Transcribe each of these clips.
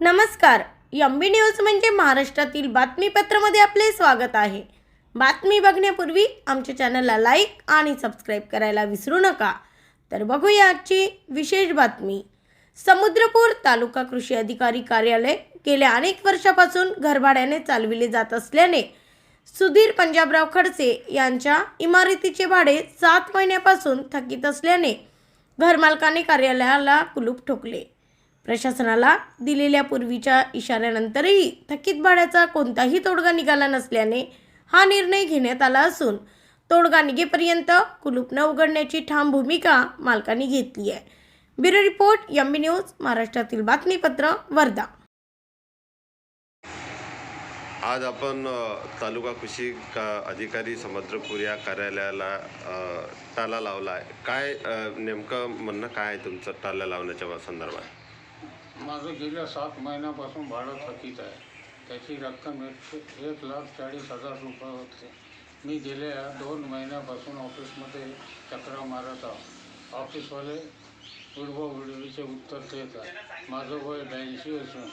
नमस्कार. M B news म्हणजे महाराष्ट्रातील बातमीपत्रामध्ये आपले स्वागत आहे. बातमी बघण्यापूर्वी आमच्या चॅनलला लाईक आणि सबस्क्राईब करायला विसरू नका. तर बघूया आजची विशेष बातमी. समुद्रपूर तालुका कृषी अधिकारी कार्यालय गेल्या अनेक वर्षापासून घरभाड्याने चालविले जात असल्याने सुधीर पंजाबराव खडसे यांच्या इमारतीचे भाडे सात महिन्यापासून थकीत असल्याने घरमालकाने कार्यालयाला कुलूप ठोकले. प्रशासनाला दिलेल्या पूर्वीच्या इशाऱ्यानंतरही थकीत भाड्याचा कोणताही तोडगा निघाला नसल्याने हा निर्णय घेण्यात आला असून तोडगा निघेपर्यंत कुलूप न उघडण्याची ठाम भूमिका मालकांनी घेतली आहे. Bureau report M B news महाराष्ट्रातील बातमीपत्र वर्धा. आज आपण तालुका कृषी का अधिकारी समुद्रपूर या कार्यालयाला टाला लावला आहे काय नेमकं म्हणणं काय आहे तुमचं टाला लावण्याच्या संदर्भात? माझं गेल्या सात महिन्यापासून भाडं थकीत आहे. त्याची रक्कम एक एक लाख चाळीस हजार रुपये होते. मी गेल्या दोन महिन्यापासून ऑफिसमध्ये चक्रा मारत आहो. ऑफिसवाले उडवाउडवीचे उत्तर देत आहे माझं वय ब्याऐंशी असून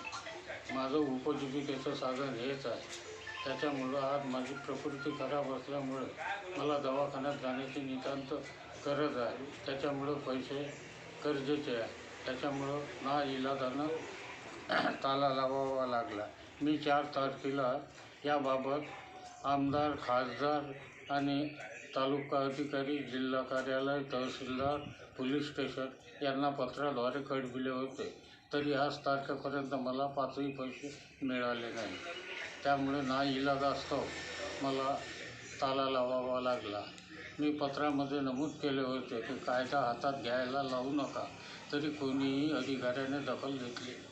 माझं उपजीविकेचं साधन हेच आहे. त्याच्यामुळं आज माझी प्रकृती खराब असल्यामुळे मला दवाखान्यात जाण्याची नितांत गरज आहे. त्याच्यामुळं पैसे गरजेचे आहे. त्याच्यामुळं ना इलाजानं ताला लावावा लागला. मी चार तारखेला याबाबत आमदार खासदार आणि तालुका अधिकारी जिल्हा कार्यालय तहसीलदार पोलीस स्टेशन यांना पत्राद्वारे कळविले होते. तरी आज तारखेपर्यंत मला पाचही पैसे मिळाले नाही. त्यामुळे ना इलाजास्तव मला ताला लावावा लागला. मी पत्रामध्ये नमूद केले होते की कायदा हातात घ्यायला लावू नका. तरी कोणीही अधिकाऱ्याने दखल घेतली.